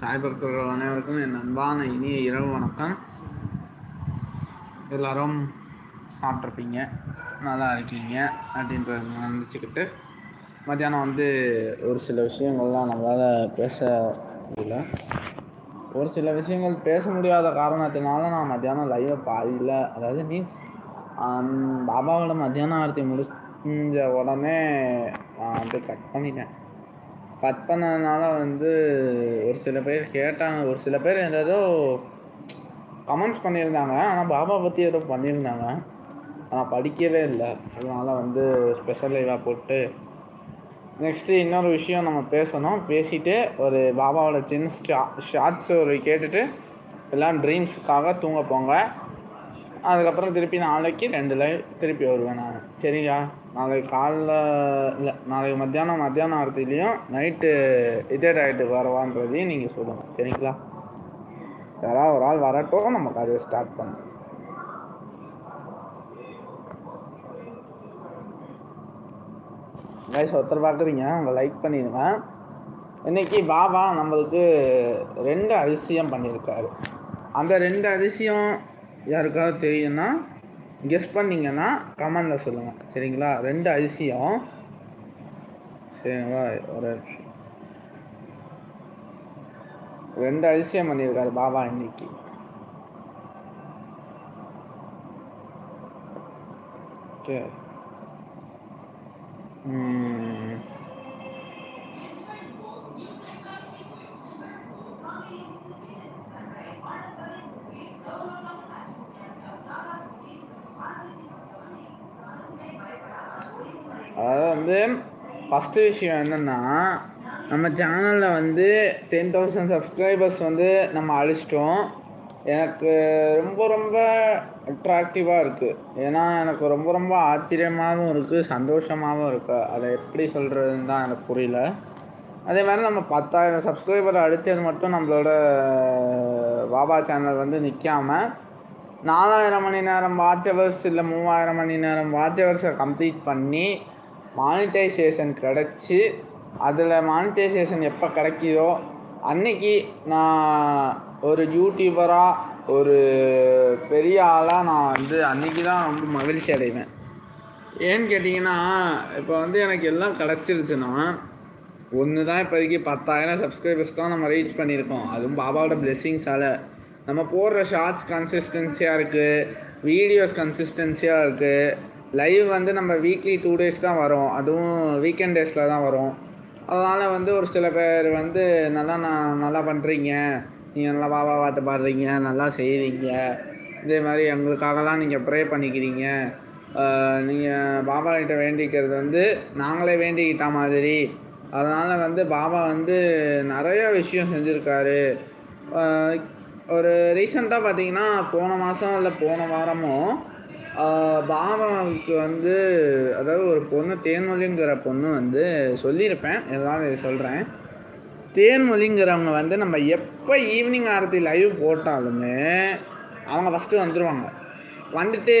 சாய் பக்தர்கள் அனைவருக்கும் என் அன்பான இனிய இரவு வணக்கம். எல்லாரும் சாப்பிட்ருப்பீங்க நல்லா இருக்கீங்க அப்படின்றத நினச்சிக்கிட்டு மத்தியானம் வந்து ஒரு சில விஷயங்கள்லாம் நம்மளால் பேச முடியல. ஒரு சில விஷயங்கள் பேச முடியாத காரணத்தினால நான் மத்தியானம் லைவை பாதியில். அதாவது மீன்ஸ் பாபாவோட மத்தியானம் ஆர்த்தி முடிஞ்ச உடனே நான் வந்து கட் பண்ணிட்டேன். கட் பண்ணதுனால வந்து ஒரு சில பேர் கேட்டாங்க ஒரு சில பேர் ஏதோ கமெண்ட்ஸ் பண்ணியிருந்தாங்க. ஆனால் பாபா பற்றி ஏதோ பண்ணியிருந்தாங்க. ஆனால் படிக்கவே இல்லை. அதனால் வந்து ஸ்பெஷல் லைவாக போட்டு நெக்ஸ்ட்டு இன்னொரு விஷயம் நம்ம பேசணும். பேசிட்டு ஒரு பாபாவோட சின்ன ஷா ஷார்ட்ஸ் ஒரு கேட்டுட்டு எல்லாம் ட்ரீம்ஸுக்காக தூங்க போங்க. அதுக்கப்புறம் திருப்பி நாளைக்கு ரெண்டு லைவ் திருப்பி வருவேன் நான். சரிங்களா நாளைக்கு காலைல இல்லை நாளைக்கு மத்தியானம் மத்தியானம் ஆரத்திலையும் நைட்டு இதே டயத்துக்கு வரவான்றதையும் நீங்கள் சொல்லுங்கள் சரிங்களா? யாராவது ஒரு ஆள் வரட்டும் நம்ம கதையை ஸ்டார்ட் பண்ணலாம். கைஸ் ஒருத்தர் பார்க்குறீங்க உங்கள் லைக் பண்ணிடுங்க இன்னைக்கு பாபா நம்மளுக்கு ரெண்டு அதிசயம் பண்ணியிருக்காரு. அந்த ரெண்டு அதிசயம் யாருக்காவது தெரியும்னா கெஸ் பண்ணீங்கன்னா கமெண்டில் சொல்லுங்கள் சரிங்களா? ரெண்டு அதிசயம். சரிங்களா? ஒரு ரெண்டு அதிசயம் பண்ணியிருக்காரு பாபா இன்னைக்கு. சரி அதாவது வந்து ஃபஸ்ட்டு விஷயம் என்னென்னா நம்ம சேனலில் வந்து டென் தௌசண்ட் சப்ஸ்கிரைபர்ஸ் வந்து நம்ம அழிச்சிட்டோம். எனக்கு ரொம்ப ரொம்ப அட்ராக்டிவாக இருக்குது ஏன்னா எனக்கு ரொம்ப ரொம்ப ஆச்சரியமாகவும் இருக்குது சந்தோஷமாகவும் இருக்குது அதை எப்படி சொல்கிறதுன்னு தான் எனக்கு புரியல. அதே மாதிரி நம்ம பத்தாயிரம் சப்ஸ்கிரைபர் அடித்தது மட்டும் நம்மளோட பாபா சேனல் வந்து நிற்காம நாலாயிரம் மணி நேரம் வாட்ச் ஹவர்ஸ் இல்லை மூவாயிரம் மணி நேரம் வாட்ச் ஹவர்ஸை கம்ப்ளீட் பண்ணி மானிட்டைசேஷன் கிடச்சி அதில் மானிட்டைசேஷன் எப்போ கிடைக்கிதோ அன்னைக்கு நான் ஒரு யூடியூபராக ஒரு பெரிய ஆளாக நான் வந்து அன்னைக்கு தான் ரொம்ப மகிழ்ச்சி அடைவேன். ஏன்னு கேட்டிங்கன்னா இப்போ வந்து எனக்கு எல்லாம் கிடச்சிருச்சுன்னா ஒன்று தான் இப்போதைக்கு பத்தாயிரம் சப்ஸ்கிரைபர்ஸ் தான் நம்ம ரீச் பண்ணியிருக்கோம். அதுவும் பாபாவோட பிளெஸ்ஸிங்ஸால் நம்ம போடுற ஷார்ட்ஸ் கன்சிஸ்டன்சியாக இருக்குது வீடியோஸ் கன்சிஸ்டன்சியாக இருக்குது லைவ் வந்து நம்ம வீக்லி டூ டேஸ் தான் வரும். அதுவும் வீக்கெண்ட் டேஸில் தான் வரும். அதனால் வந்து ஒரு சில பேர் வந்து நல்லா நான் நல்லா பண்ணுறீங்க நீங்கள் நல்லா வாவா பாட்டு பாடுறீங்க. நல்லா செய்கிறீங்க இதே மாதிரி எங்களுக்காகலாம் நீங்கள் ப்ரே பண்ணிக்கிறீங்க. நீங்கள் பாபா கிட்ட வேண்டிக்கிறது வந்து நாங்களே வேண்டிக்கிட்ட மாதிரி. அதனால் வந்து பாபா வந்து நிறையா விஷயம் செஞ்சுருக்காரு. ஒரு ரீசெண்டாக பார்த்தீங்கன்னா போன மாதம் இல்லை போன வாரமும் ஆஹ் பாபாவுக்கு வந்து அதாவது ஒரு பொண்ணு தேன்மொழிங்கிற பொண்ணு வந்து சொல்லியிருப்பேன். எல்லாரும் சொல்கிறேன் தேன்மொழிங்கிறவங்க வந்து நம்ம எப்போ ஈவினிங் ஆரத்தி லைவ் போட்டாலுமே அவங்க ஃபஸ்ட்டு வந்துடுவாங்க வந்துட்டு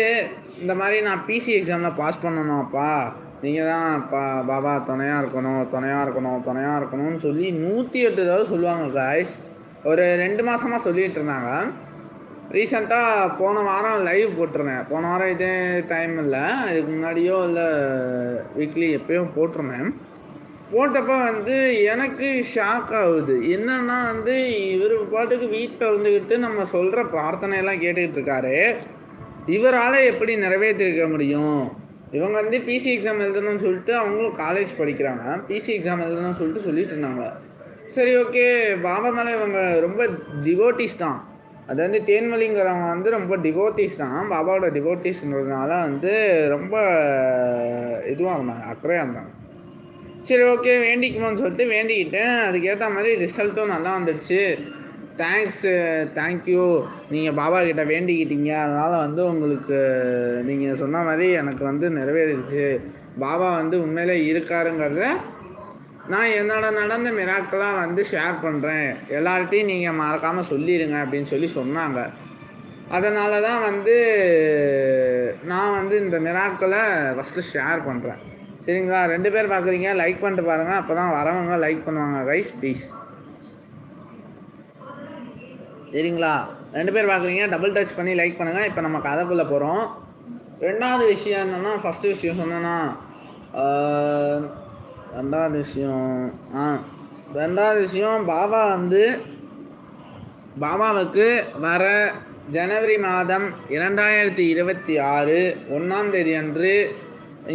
இந்த மாதிரி நான் பிசி எக்ஸாமில் பாஸ் பண்ணணும்ப்பா நீங்கள் தான் பா பாபா துணையாக இருக்கணும் துணையாக இருக்கணும் துணையாக இருக்கணும்னு சொல்லி நூற்றி எட்டு தடவை சொல்லுவாங்க காய்ஸ் ஒரு ரெண்டு மாதமாக சொல்லிகிட்டு இருந்தாங்க. ரீசெண்டாக போன வாரம் லைவ் போட்டிருந்தேன். போன வாரம் இதே டைம் இல்லை. அதுக்கு முன்னாடியோ இல்லை வீக்லி எப்பயோ போட்டிருந்தேன். போட்டப்போ வந்து எனக்கு ஷாக் ஆகுது. என்னென்னா வந்து இவர் பாட்டுக்கு வீட்டில் இருந்துக்கிட்டு நம்ம சொல்கிற பிரார்த்தனையெல்லாம் கேட்டுக்கிட்டு இருக்காரு இவரால் எப்படி நிறைவேற்றிருக்க முடியும்? இவங்க வந்து பிசி எக்ஸாம் எழுதணும்னு சொல்லிட்டு அவங்களும் காலேஜ் படிக்கிறாங்க. பிசி எக்ஸாம் எழுதணும்னு சொல்லிட்டு சொல்லிட்டு இருந்தாங்க. சரி ஓகே பாபா மேலே இவங்க ரொம்ப டிவோட்டிஸ் தான். அது வந்து தேன்மொழிங்கிறவங்க வந்து ரொம்ப டிவோட்டிஸ் தான். பாபாவோட டிவோட்டிஸ்ன்றதுனால வந்து ரொம்ப இதுவாக இருந்தாங்க அக்கறையாக இருந்தாங்க. சரி ஓகே வேண்டிக்குமான்னு சொல்லிட்டு வேண்டிக்கிட்டேன். அதுக்கேற்ற மாதிரி ரிசல்ட்டும் நல்லா வந்துடுச்சு. தேங்க்ஸு தேங்க்யூ நீங்கள் பாபா கிட்ட வேண்டிக்கிட்டீங்க. அதனால் வந்து உங்களுக்கு நீங்கள் சொன்ன மாதிரி எனக்கு வந்து நிறைவேறிடுச்சு. பாபா வந்து உண்மையிலே இருக்காருங்கிறத நான் என்னோட நடந்த மிராக்கெல்லாம் வந்து ஷேர் பண்ணுறேன் எல்லார்ட்டையும் நீங்கள் மறக்காமல் சொல்லிடுங்க அப்படின்னு சொல்லி சொன்னாங்க. அதனால தான் வந்து நான் வந்து இந்த மிராக்களை ஃபஸ்ட்டு ஷேர் பண்ணுறேன் சரிங்களா? ரெண்டு பேர் பார்க்குறீங்க லைக் பண்ணிட்டு பாருங்கள் அப்போ தான் வரவங்க லைக் பண்ணுவாங்க. கைஸ் ப்ளீஸ் சரிங்களா? ரெண்டு பேர் பார்க்குறீங்க டபுள் டச் பண்ணி லைக் பண்ணுங்கள் இப்போ நம்ம கதைக்குள்ளே போகிறோம் ரெண்டாவது விஷயம் என்னென்னா ஃபஸ்ட்டு விஷயம் சொன்னேன்னா ரெண்டாவது விஷயம் ஆ ரெண்டாவது விஷயம் பாபா வந்து பாபாவுக்கு வர ஜனவரி மாதம் இரண்டாயிரத்தி இருபத்தி ஆறு ஒன்றாம் தேதி அன்று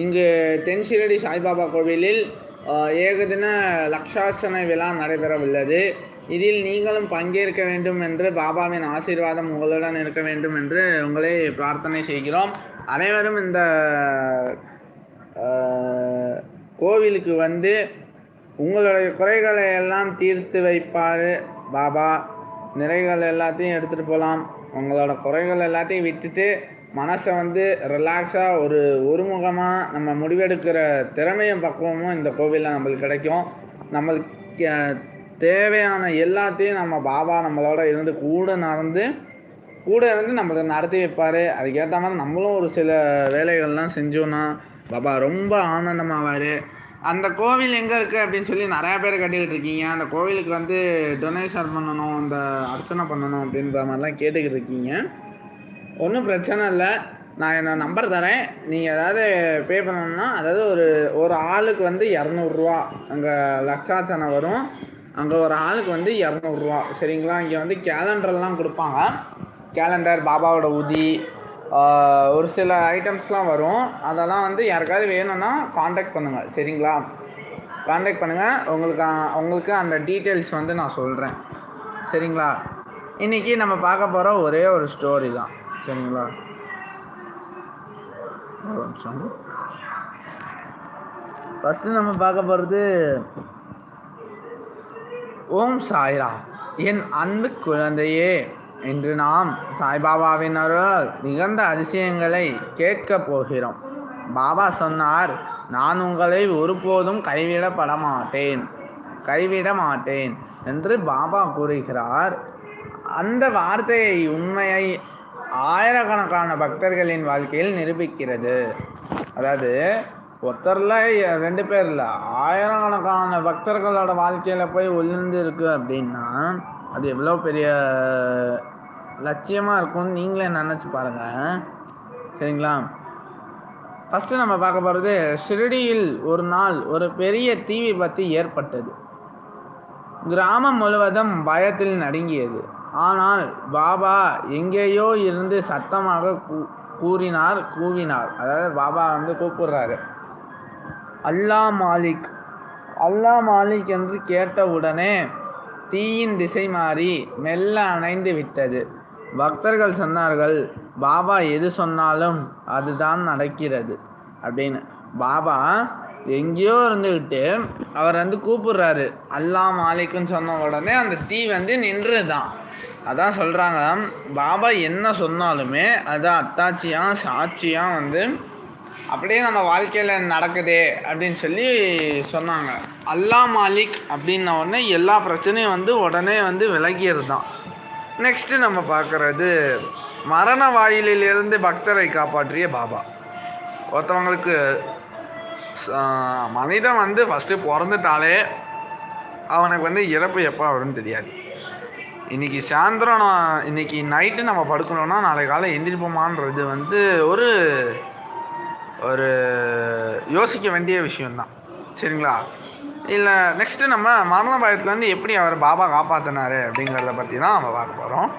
இங்கு தென்சிரடி சாய்பாபா கோவிலில் ஏகதின லக்ஷார்ச்சனை விழா நடைபெறவுள்ளது. இதில் நீங்களும் பங்கேற்க வேண்டும் என்று பாபாவின் ஆசீர்வாதம் உங்களுடன் இருக்க வேண்டும் என்று உங்களை பிரார்த்தனை செய்கிறோம். அனைவரும் இந்த கோவிலுக்கு வந்து உங்களுடைய குறைகளை எல்லாம் தீர்த்து வைப்பார். பாபா நிறைகள் எல்லாத்தையும் எடுத்துகிட்டு போகலாம் உங்களோட குறைகள் எல்லாத்தையும் விட்டுட்டு மனசை வந்து ரிலாக்ஸாக ஒரு ஒருமுகமாக நம்ம முடிவெடுக்கிற திறமையும் பக்குவமும் இந்த கோவிலில் நம்மளுக்கு கிடைக்கும். நம்மளுக்கு தேவையான எல்லாத்தையும் நம்ம பாபா நம்மளோட இருந்து கூட நடந்து கூட இருந்து நம்மளுக்கு நடத்தி வைப்பார். அதுக்கேற்ற மாதிரி நம்மளும் ஒரு சில வேலைகள்லாம் செஞ்சோன்னா பாபா ரொம்ப ஆனந்தமாவார். அந்த கோவில் எங்கே இருக்குது அப்படின்னு சொல்லி நிறையா பேர் கட்டிக்கிட்டு இருக்கீங்க. அந்த கோவிலுக்கு வந்து டொனேஷன் பண்ணணும் இந்த அர்ச்சனை பண்ணணும் அப்படின்ற மாதிரிலாம் கேட்டுக்கிட்டு இருக்கீங்க. ஒன்றும் பிரச்சனை இல்லை. நான் என்னோட நம்பர் தரேன். நீங்கள் ஏதாவது பே பண்ணணும்னா அதாவது ஒரு ஒரு ஆளுக்கு வந்து இரநூறுவா. அங்கே லட்சார்ச்சனை வரும். அங்கே ஒரு ஆளுக்கு வந்து இரநூறுவா. சரிங்களா? இங்கே வந்து கேலண்டர்லாம் கொடுப்பாங்க. கேலண்டர் பாபாவோட உதி ஒரு சில ஐட்டம்ஸ்லாம் வரும். அதெல்லாம் வந்து யாருக்காவது வேணும்னா காண்டாக்ட் பண்ணுங்கள் சரிங்களா? காண்டாக்ட் பண்ணுங்கள் உங்களுக்கு உங்களுக்கு அந்த டீட்டெயில்ஸ் வந்து நான் சொல்கிறேன் சரிங்களா? இன்றைக்கி நம்ம பார்க்க போகிற ஒரே ஒரு ஸ்டோரி தான். சரிங்களா? ஃபஸ்ட்டு நம்ம பார்க்க போகிறது ஓம் சாய்ரா. என் அன்பு குழந்தையே. இன்று நாம் சாய்பாபாவினரால் நிகழ்ந்த அதிசயங்களை கேட்கப் போகிறோம். பாபா சொன்னார் நான் உங்களை ஒருபோதும் கைவிடப்பட மாட்டேன் கைவிட மாட்டேன் என்று பாபா கூறுகிறார். அந்த வார்த்தையை உண்மையை ஆயிரக்கணக்கான பக்தர்களின் வாழ்க்கையில் நிரூபிக்கிறது. அதாவது ஒருத்தரில் ரெண்டு பேர் இல்லை ஆயிரக்கணக்கான பக்தர்களோட வாழ்க்கையில் போய் உளுந்து இருக்கு அப்படின்னா அது எவ்வளோ பெரிய லட்சியமாக இருக்கும்னு நீங்களே நினச்சி பாருங்கள் சரிங்களா? ஃபஸ்ட்டு நம்ம பார்க்க போகிறது ஷிரடியில் ஒரு நாள் ஒரு பெரிய தீ விபத்து ஏற்பட்டது. கிராமம் முழுவதும் பயத்தில் நடுங்கியது. ஆனால் பாபா எங்கேயோ இருந்து சத்தமாக கூ- கூறினார் கூவினார். அதாவது பாபா வந்து கூப்பிடுறாரு. அல்லாஹ் மாலிக் அல்லாஹ் மாலிக் என்று கேட்டவுடனே தீயின் திசை மாறி மெல்ல அணைந்து விட்டது. பக்தர்கள் சொன்னார்கள் பாபா எது சொன்னாலும் அதுதான் நடக்கிறது. அப்படின்னு. பாபா எங்கேயோ இருந்துக்கிட்டு அவர் வந்து கூப்பிடுறாரு. அல்லாஹ் மாலிக்குன்னு சொன்ன உடனே அந்த தீ வந்து நின்றுதான். அதான் சொல்கிறாங்க பாபா என்ன சொன்னாலுமே அது அத்தாட்சியாக சாட்சியாக வந்து அப்படியே நம்ம வாழ்க்கையில் நடக்குதே அப்படின்னு சொல்லி சொன்னாங்க. அல்லாஹ் மாலிக் அப்படின்ன உடனே எல்லா பிரச்சனையும் வந்து உடனே வந்து விலகியது தான் நெக்ஸ்ட்டு நம்ம பார்க்குறது மரண வாயிலிலிருந்து பக்தரை காப்பாற்றிய பாபா. ஒருத்தவங்களுக்கு மனிதன் வந்து ஃபஸ்ட்டு பிறந்துட்டாலே அவனுக்கு வந்து இறப்பு எப்போ வரும்னு தெரியாது. இன்னைக்கு சாயந்தரம் நான் இன்னைக்கு நைட்டு நம்ம படுக்கணும்னா நாளை காலை எந்திரிப்போமான்றது வந்து ஒரு ஒரு யோசிக்க வேண்டிய விஷயம்தான். சரிங்களா? இல்லை நெக்ஸ்ட்டு நம்ம மரணபாயத்துலேருந்து எப்படி அவர் பாபா காப்பாற்றினாரு அப்படிங்கிறத பற்றி தான் நம்ம பார்க்க போகிறோம்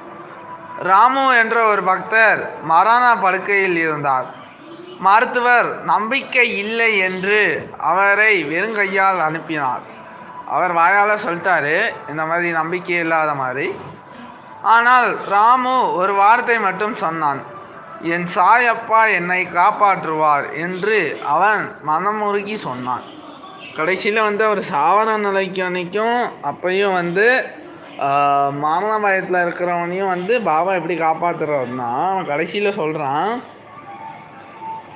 ராமு என்ற ஒரு பக்தர் மரானா படுக்கையில் இருந்தார். மருத்துவர் நம்பிக்கை இல்லை என்று அவரை வெறுங்கையால் அனுப்பினார். அவர் வாயால் சொல்லிட்டாரு இந்த மாதிரி நம்பிக்கை இல்லாத மாதிரி. ஆனால் ராமு ஒரு வார்த்தை மட்டும் சொன்னான் என் சாயப்பா என்னை காப்பாற்றுவார் என்று அவன் மனமுருகி சொன்னான். கடைசியில் வந்து அவர் சாவர நிலைக்கு அன்னைக்கும் அப்பையும் வந்து ஆஹ், இருக்கிறவனையும் வந்து பாபா எப்படி காப்பாற்றுறாருன்னா அவன் கடைசியில் சொல்கிறான்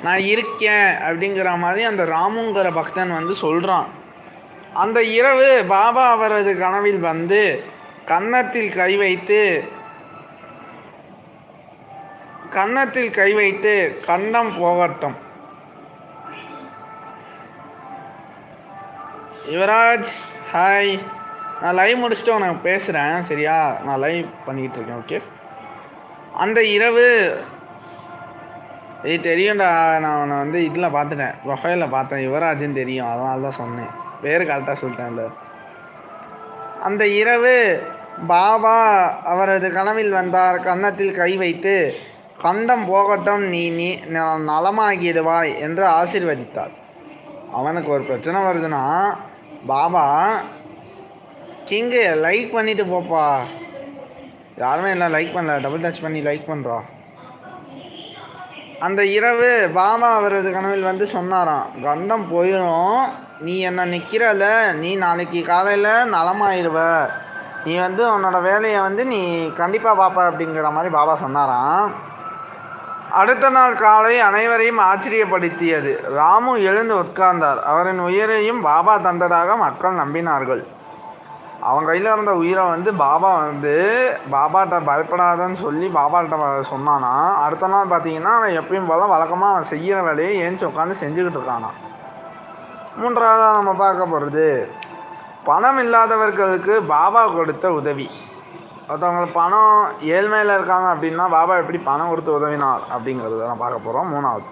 நான் இருக்கேன் அப்படிங்கிற மாதிரி அந்த ராமுங்கிற பக்தன் வந்து சொல்கிறான் அந்த இரவு பாபா அவரது கனவில் வந்து கன்னத்தில் கை வைத்து கன்னத்தில் கை வைத்து கண்டம் போகட்டும். யுவராஜ் ஹாய் நான் லைவ் முடிச்சுட்டு உனக்கு பேசுகிறேன் சரியா? நான் லைவ் பண்ணிக்கிட்டு இருக்கேன் ஓகே அந்த இரவு இது தெரியும்டா நான் உன்னை வந்து இதில் பார்த்துட்டேன் ப்ரொஃபைலில் பார்த்தேன் யுவராஜ்னு தெரியும் அதனால தான் சொன்னேன். பேர் கரெக்டாக சொல்லிட்டேன்ல. அந்த இரவு பாபா அவரது கனவில் வந்தார் கன்னத்தில் கை வைத்து கண்டம் போகட்டும் நீ நீ நலமாகிடுவாய் என்று ஆசிர்வதித்தார். அவனுக்கு ஒரு பிரச்சனை வருதுன்னா பாபா கிங்கு லைக் பண்ணிட்டு போப்பா. யாருமே இல்லை லைக் பண்ணல டபுள் டச் பண்ணி லைக் பண்ணுறோம் அந்த இரவு பாபா அவரது கனவில் வந்து சொன்னாராம் கண்டம் போயிடும் நீ என்ன நிற்கிறல நீ நாளைக்கு காலையில் நலமாயிருவ. நீ வந்து உன்னோட வேலையை வந்து நீ கண்டிப்பாக பார்ப்ப அப்படிங்கிற மாதிரி பாபா சொன்னாராம். அடுத்த நாள் காலை அனைவரையும் ஆச்சரியப்படுத்தியது. ராமு எழுந்து உட்கார்ந்தார். அவரின் உயிரையும் பாபா தந்ததாக மக்கள் நம்பினார்கள். அவன் கையில் இருந்த உயிரை வந்து பாபா வந்து பாபாட்ட பயப்படாதன்னு சொல்லி பாபாட்ட சொன்னானா அடுத்த நாள் பார்த்தீங்கன்னா அவன் எப்பயும் போல வழக்கமாக அவன் செய்கிற வேலையை ஏஞ்சி உட்காந்து செஞ்சுக்கிட்டு இருக்கானா. மூன்றாவதாக நம்ம பார்க்க போகிறது பணம் இல்லாதவர்களுக்கு பாபா கொடுத்த உதவி. ஒருத்தவங்களுக்கு பணம் ஏழ்மையில் இருக்காங்க அப்படின்னா பாபா எப்படி பணம் கொடுத்து உதவினார் அப்படிங்கிறத தான் பார்க்க போகிறோம் மூணாவது.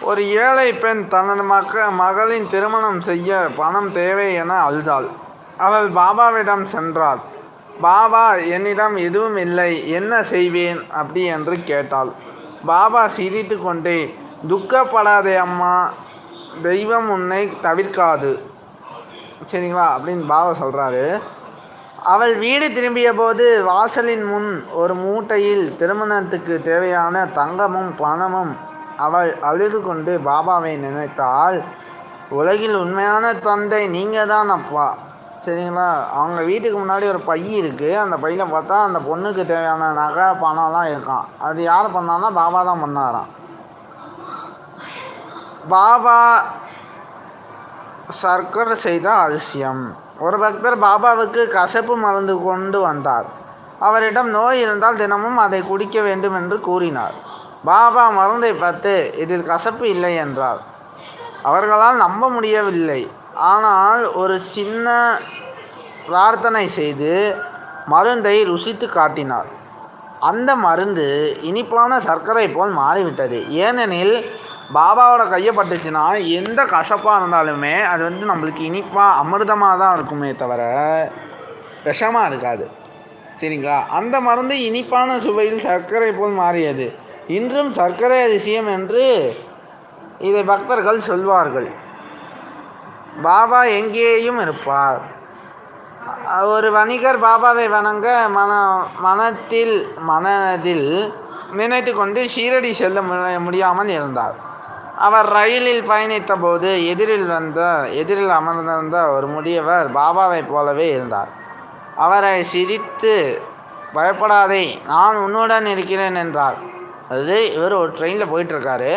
ஒரு ஏழை பெண் தனது மக்க மகளின் திருமணம் செய்ய பணம் தேவை என அழுதாள். அவள் பாபாவிடம் சென்றாள். பாபா என்னிடம் எதுவும் இல்லை. என்ன செய்வேன்? அப்படி என்று கேட்டாள். பாபா சிரித்து கொண்டே துக்கப்படாதே அம்மா. தெய்வம் உன்னை தவிர்க்காது. சரிங்களா? அப்படின்னு பாபா சொல்கிறாரு அவள் வீடு திரும்பிய போது வாசலின் முன் ஒரு மூட்டையில் திருமணத்துக்கு தேவையான தங்கமும் பணமும் அவள் அழுது கொண்டு பாபாவை நினைத்தாள் உலகில் உண்மையான தந்தை நீங்கள் தான் அப்பா. சரிங்களா? அவங்க வீட்டுக்கு முன்னாடி ஒரு பை இருக்குது அந்த பையில் பார்த்தா அந்த பொண்ணுக்கு தேவையான நகை பணம்லாம் இருக்கான் அது யார் பண்ணான்னா பாபா தான் பண்ணாராம். பாபா சர்க்கரை செய்த அதிசயம் ஒரு பக்தர் பாபாவுக்கு கசப்பு மருந்து கொண்டு வந்தார். அவரிடம் நோய் இருந்தால் தினமும் அதை குடிக்க வேண்டும் என்று கூறினார். பாபா மருந்தை பார்த்து இதில் கசப்பு இல்லை என்றார். அவர்களால் நம்ப முடியவில்லை. ஆனால் ஒரு சின்ன பிரார்த்தனை செய்து மருந்தை ருசித்து காட்டினார். அந்த மருந்து இனிப்பான சர்க்கரை போல் மாறிவிட்டது. ஏனெனில் பாபாவோட கையை பட்டுச்சுன்னா எந்த கசப்பாக இருந்தாலுமே அது வந்து நம்மளுக்கு இனிப்பாக அமிர்தமாக தான் இருக்குமே தவிர விஷமாக இருக்காது. சரிங்களா? அந்த மருந்து இனிப்பான சுவையில் சர்க்கரை போல் மாறியது. இன்றும் சர்க்கரை அதிசயம் என்று இதை பக்தர்கள் சொல்வார்கள். பாபா எங்கேயும் இருப்பார். ஒரு வணிகர் பாபாவை வணங்க மன மனத்தில் மனதில் நினைத்து கொண்டு ஷீரடி செல்ல முடியாமல் இருந்தார். அவர் ரயிலில் பயணித்த போது எதிரில் வந்த எதிரில் அமர்ந்திருந்த ஒரு முதியவர் பாபாவைப் போலவே இருந்தார். அவரை சிரித்து பயப்படாதே நான் உன்னுடன் இருக்கிறேன் என்றார். அது இவர் ஒரு ட்ரெயினில் போயிட்டுருக்காரு.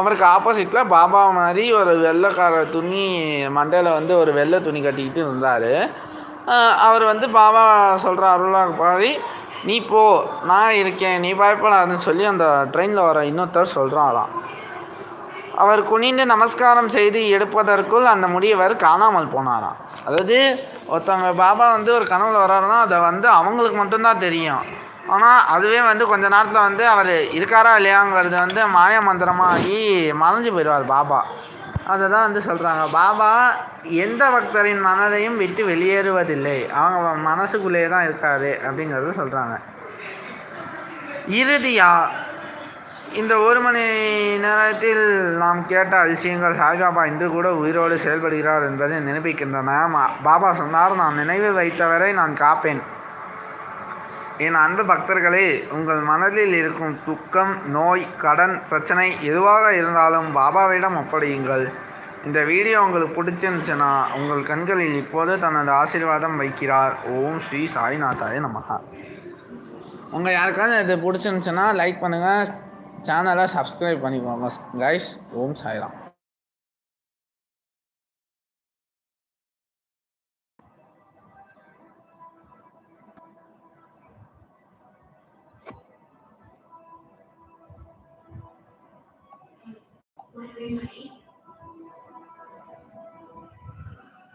அவருக்கு ஆப்போசிட்டில் பாபா மாதிரி ஒரு வெள்ளைக்கார துணி மண்டையில் வந்து ஒரு வெள்ளை துணி கட்டிக்கிட்டு இருந்தார். அவர் வந்து பாபா சொல்கிற அருளாக பாதி நீ போ நான் இருக்கேன் நீ பயப்படாதுன்னு சொல்லி அந்த ட்ரெயினில் வர இன்னொருத்தர் சொல்கிறாராம் அவர் குனிந்து நமஸ்காரம் செய்து எடுப்பதற்குள் அந்த முதியவர் காணாமல் போனாராம். அதாவது ஒருத்தவங்க பாபா வந்து ஒரு கனவுல வர்றாருன்னா அதை வந்து அவங்களுக்கு மட்டும்தான் தெரியும். ஆனால் அதுவே வந்து கொஞ்ச நேரத்தில் வந்து அவர் இருக்காரா இல்லையாங்கிறது வந்து மாய மந்திரமாகி மறைஞ்சு போயிடுவார் பாபா. அதை தான் வந்து சொல்கிறாங்க பாபா எந்த பக்தரின் மனதையும் விட்டு வெளியேறுவதில்லை. அவங்க மனசுக்குள்ளேயே தான் இருக்காரு அப்படிங்கிறத சொல்கிறாங்க இறுதியாக இந்த ஒரு மணி நேரத்தில் நாம் கேட்ட அதிசயங்கள் சாய்பாபா இன்று கூட உயிரோடு செயல்படுகிறார் என்பதை நிரூபிக்கின்றன. பாபா சொன்னார் நான் நினைவு வைத்தவரை நான் காப்பேன். என் அன்பு பக்தர்களே உங்கள் மனதில் இருக்கும் துக்கம் நோய் கடன் பிரச்சனை எதுவாக இருந்தாலும் பாபாவிடம் ஒப்படையுங்கள். இந்த வீடியோ உங்களுக்கு பிடிச்சிருந்துச்சுன்னா உங்கள் கண்களில் இப்போது தனது ஆசீர்வாதம் வைக்கிறார். ஓம் ஸ்ரீ சாய்நாதாய நமகா உங்கள் யாருக்காவது இது பிடிச்சிருந்துச்சுன்னா லைக் பண்ணுங்கள் சேனலை சப்ஸ்கிரைப் பண்ணிக்கோங்க கைஸ் ஓம் சாய்ராம்.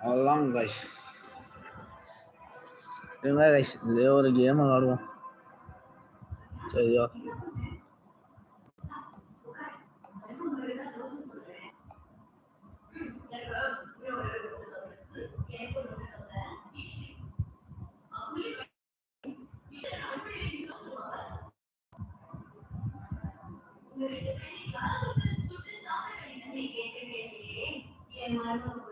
அவ்வளோதான் கைஸ் இதுமாதிரி கைஸ் இதே ஒரு கேம் விளாடுவோம் சரியா Amen.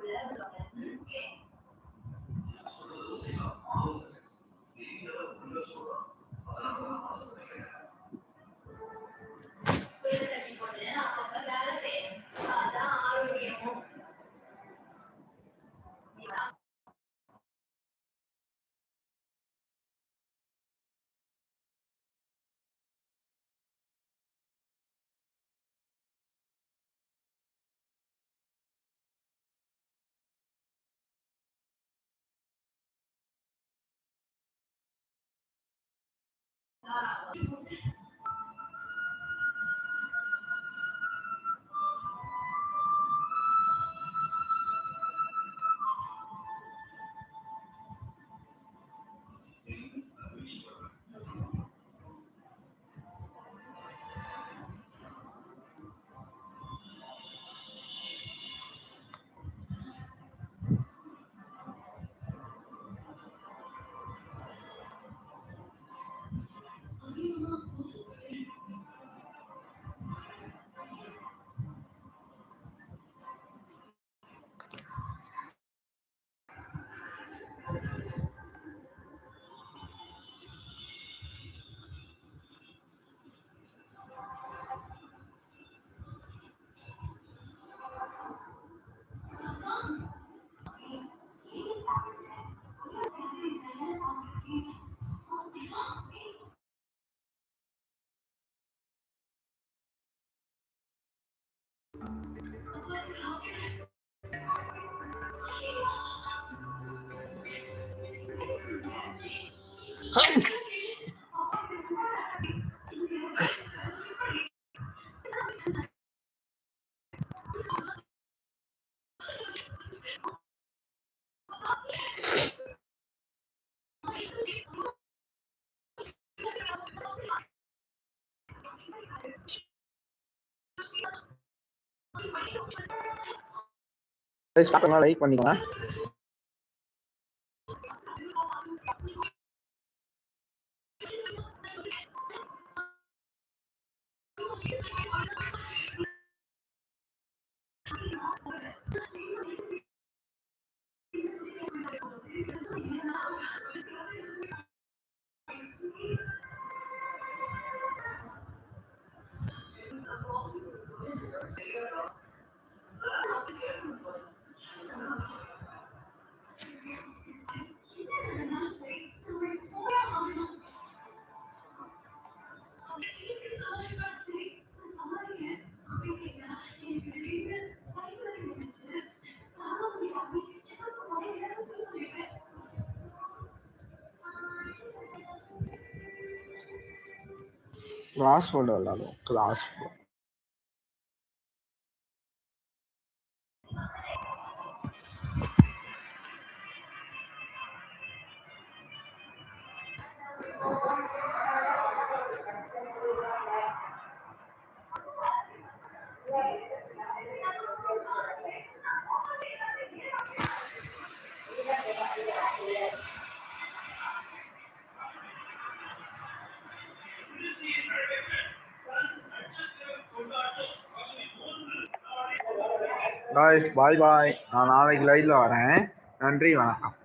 ஸ்டார்ட் பண்ணலாம் லைக் பண்ணிக்கோங்க கிளாஸ் வேர்டு விளாடுவோம் கிளாஸ் காய்ஸ் பாய் பாய் நான் நாளைக்கு லைவ்ல வரேன். நன்றி வணக்கம்.